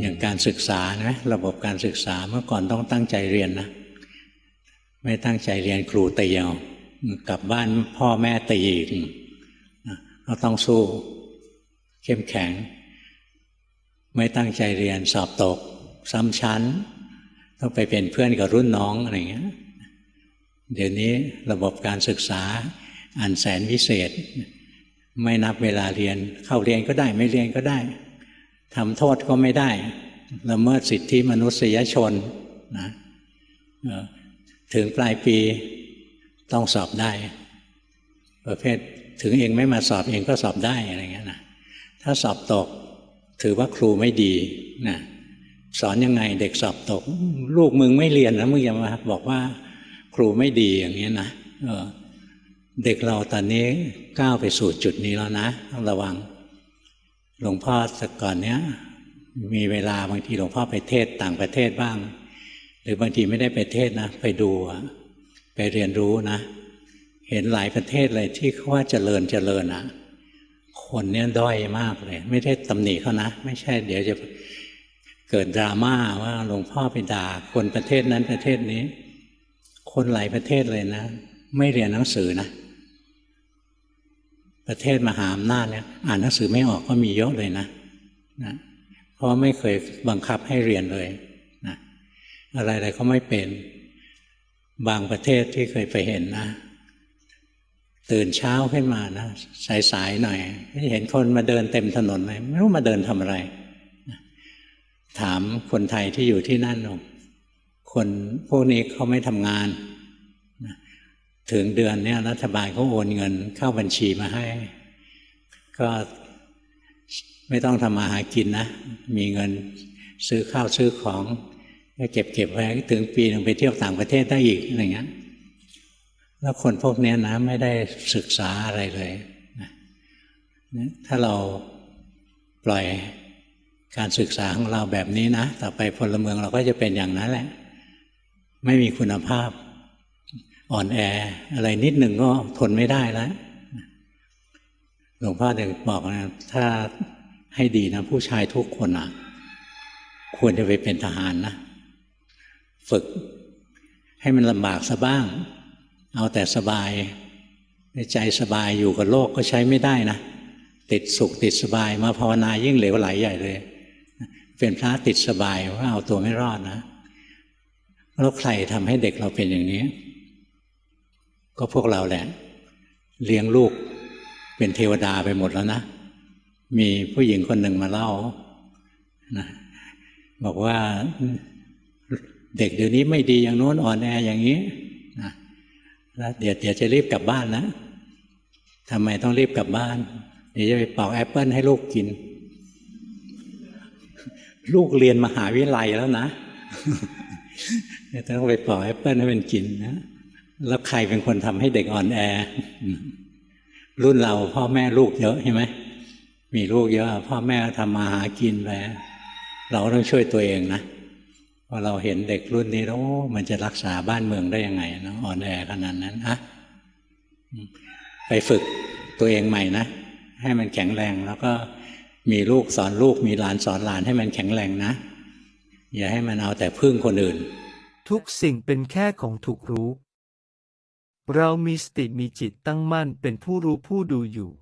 อย่างการศึกษานะระบบการศึกษาเมื่อก่อนต้องตั้งใจเรียนนะ ไม่ตั้งใจเรียนครูตีเอากลับบ้านพ่อแม่ตีอีกก็ต้องสู้ เข้มแข็ง ไม่ตั้งใจเรียนสอบตก ซ้ำชั้น ต้องไปเป็นเพื่อนกับรุ่นน้องอะไรเงี้ยเดี๋ยวนี้ระบบการศึกษาอันแสนวิเศษ ไม่นับเวลาเรียน เข้าเรียนก็ได้ไม่เรียนก็ได้ ทำโทษก็ไม่ได้ละเมิดสิทธิมนุษยชนนะถึงปลายปีต้องสอบได้ ประเภทถึงเองไม่มาสอบเองก็สอบได้อะไรเงี้ยนะถ้าสอบตกถือว่าครูไม่ดีนะสอนยังไงเด็กสอบตก ลูกมึงไม่เรียนนะมึงอย่ามาบอกว่าครูไม่ดีอย่างนี้นะเออเด็กเราตอนนี้ก้าวไปสู่จุดนี้แล้วนะต้องระวัง หลวงพ่อแต่ก่อนเนี้ยมีเวลาบางทีหลวงพ่อไปเทศต่างประเทศบ้าง หรือบางทีไม่ได้ไปเทศนะ ไปดูไปเรียนรู้นะ เห็นหลายประเทศเลยที่เขาว่าเจริญเจริญอะคนเนี้ยด้อยมากเลย ไม่ได้ตำหนิเขานะ ไม่ใช่ เดี๋ยวจะเกิดดราม่าว่าหลวงพ่อไปด่าคนประเทศนั้นประเทศนี้ คนหลายประเทศเลยนะ ไม่เรียนหนังสือนะ ประเทศมหาอำนาจเนี่ยอ่านหนังสือไม่ออกก็มีเยอะเลยนะนะเพราะไม่เคยบังคับให้เรียนเลยนะอะไรๆก็ไม่เป็นบางประเทศที่เคยไปเห็นนะ ตื่นเช้าขึ้นมานะสายๆหน่อยเห็นคนมาเดินเต็มถนนเลยไม่รู้มาเดินทำอะไร ถามคนไทยที่อยู่ที่นั่นบอกคนพวกนี้เขาไม่ทำงาน ถึงเดือนเนี้ยรัฐบาลเขาโอนเงินเข้าบัญชีมาให้ ก็ไม่ต้องทำมาหากินนะ มีเงินซื้อข้าวซื้อของก็เก็บเก็บไว้ถึงปีหนึ่งไปเที่ยวต่างประเทศได้อีกอะไรเงี้ยแล้วคนพวกนี้นะไม่ได้ศึกษาอะไรเลยนะถ้าเราปล่อยการศึกษาของเราแบบนี้นะ ต่อไปพลเมืองเราก็จะเป็นอย่างนั้นแหละ ไม่มีคุณภาพ อ่อนแอ อะไรนิดหนึ่งก็ทนไม่ได้แล้วหลวงพ่อเด็กบอกนะถ้าให้ดีนะ ผู้ชายทุกคนอะ ควรจะไปเป็นทหารนะฝึกให้มันลำบากซะบ้าง เอาแต่สบาย ในใจสบายอยู่กับโลกก็ใช้ไม่ได้นะ ติดสุขติดสบายมาภาวนายิ่งเหลวไหลใหญ่เลย เป็นพระติดสบายว่าเอาตัวไม่รอดนะ แล้วใครทำให้เด็กเราเป็นอย่างนี้ ก็พวกเราแหละ เลี้ยงลูกเป็นเทวดาไปหมดแล้วนะ มีผู้หญิงคนหนึ่งมาเล่านะบอกว่าเด็กเดี๋ยวนี้ไม่ดีอย่างโน้นอ่อนแออย่างนี้นะแล้วเดี๋ยวเดี๋ยวจะรีบกลับบ้านนะทำไมต้องรีบกลับบ้าน เดี๋ยวจะไปปอกแอปเปิลให้ลูกกิน ลูกเรียนมหาวิทยาลัยแล้วนะต้องไปปอกแอปเปิลให้มันกินนะ แล้วใครเป็นคนทำให้เด็กอ่อนแอ รุ่นเราพ่อแม่ลูกเยอะใช่ไหมมีลูกเยอะ พ่อแม่ทำมาหากินไปเราต้องช่วยตัวเองนะพอเราเห็นเด็กรุ่นนี้แล้วมันจะรักษาบ้านเมืองได้ยังไงนะอ่อนแอขนาดนั้นฮะไปฝึกตัวเองใหม่นะให้มันแข็งแรงแล้วก็มีลูกสอนลูกมีหลานสอนหลานให้มันแข็งแรงนะ อย่าให้มันเอาแต่พึ่งคนอื่น ทุกสิ่งเป็นแค่ของถูกรู้ เรามีสติมีจิตตั้งมั่นเป็นผู้รู้ผู้ดูอยู่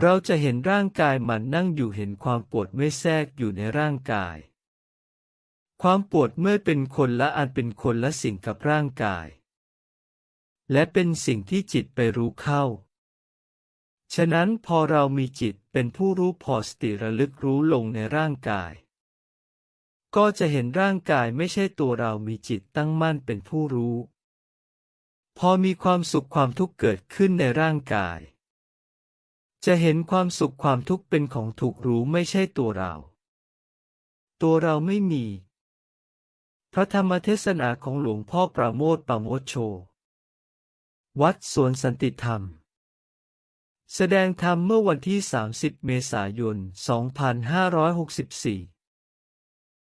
เราจะเห็นร่างกายมันนั่งอยู่เห็นความปวดเมื่อยแทรกอยู่ในร่างกาย ความปวดเมื่อยเป็นคนละอันเป็นคนละสิ่งกับร่างกาย และเป็นสิ่งที่จิตไปรู้เข้า ฉะนั้นพอเรามีจิตเป็นผู้รู้พอสติระลึกรู้ลงในร่างกาย ก็จะเห็นร่างกายไม่ใช่ตัวเรามีจิตตั้งมั่นเป็นผู้รู้ พอมีความสุขความทุกข์เกิดขึ้นในร่างกาย จะเห็นความสุขความทุกข์เป็นของถูกรู้ไม่ใช่ตัวเรา ตัวเราไม่มี พระธรรมเทศนาของหลวงพ่อประโมทปราโมทโช วัดสวนสันติธรรม แสดงธรรมเมื่อวันที่ 30 เมษายน 2564